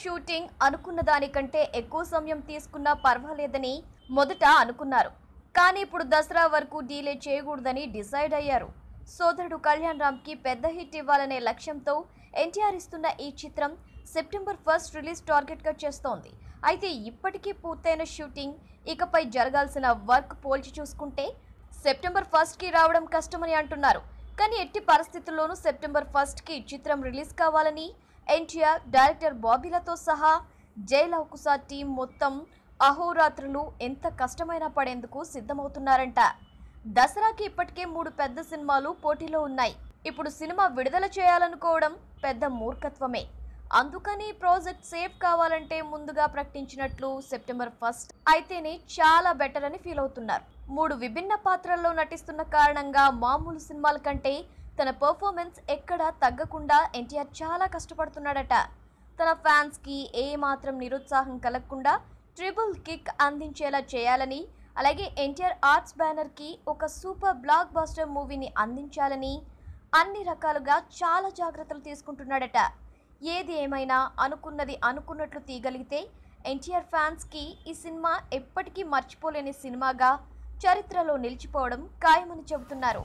Shooting అనుకున్న దానికంటే ఎక్కువ సమయం తీసుకున్నా పర్వాలేదని మొదట అనుకున్నారు. కానీ ఇప్పుడు దసరా వరకు డీలే చేయకూడదని డిసైడ్ అయ్యారు. సోదరుడు కళ్యాణ్ రామ్కి పెద్ద హిట్ ఇవ్వాలనే లక్ష్యంతో ఎన్టీఆర్ ఇస్తున్న ఈ చిత్రం సెప్టెంబర్ ఫస్ట్ రిలీజ్ టార్గెట్గా చేస్తోంది. అయితే ఇప్పటికీ పూర్తయిన షూటింగ్ ఇకపై జరగాల్సిన వర్క్ పోల్చి చూసుకుంటే సెప్టెంబర్ ఫస్ట్కి రావడం కష్టమని అంటున్నారు. కానీ ఎట్టి పరిస్థితుల్లోనూ సెప్టెంబర్ ఫస్ట్కి చిత్రం రిలీజ్ కావాలని ఎన్టీఆర్ డైరెక్టర్ బాబీలతో సహా జైల్ టీం మొత్తం అహోరాత్రులు ఎంత కష్టమైనా పడేందుకు సిద్ధమవుతున్నారంట. దసరాకి ఇప్పటికే మూడు పెద్ద సినిమాలు పోటీలో ఉన్నాయి. ఇప్పుడు సినిమా విడుదల చేయాలనుకోవడం పెద్ద మూర్ఖత్వమే. అందుకని ప్రాజెక్ట్ సేఫ్ కావాలంటే ముందుగా ప్రకటించినట్లు సెప్టెంబర్ ఫస్ట్ అయితేనే చాలా బెటర్ అని ఫీల్ అవుతున్నారు. మూడు విభిన్న పాత్రల్లో నటిస్తున్న కారణంగా మామూలు సినిమాల కంటే తన పర్ఫార్మెన్స్ ఎక్కడా తగ్గకుండా ఎన్టీఆర్ చాలా కష్టపడుతున్నాడట. తన ఫ్యాన్స్కి ఏమాత్రం నిరుత్సాహం కలగకుండా ట్రిపుల్ కిక్ అందించేలా చేయాలని అలాగే ఎన్టీఆర్ ఆర్ట్స్ బ్యానర్కి ఒక సూపర్ బ్లాక్ బాస్టర్ మూవీని అందించాలని అన్ని రకాలుగా చాలా జాగ్రత్తలు తీసుకుంటున్నాడట. ఏది ఏమైనా అనుకున్నది అనుకున్నట్లు తీయగలిగితే ఎన్టీఆర్ ఫ్యాన్స్కి ఈ సినిమా ఎప్పటికీ మర్చిపోలేని సినిమాగా చరిత్రలో నిలిచిపోవడం ఖాయమని చెబుతున్నారు.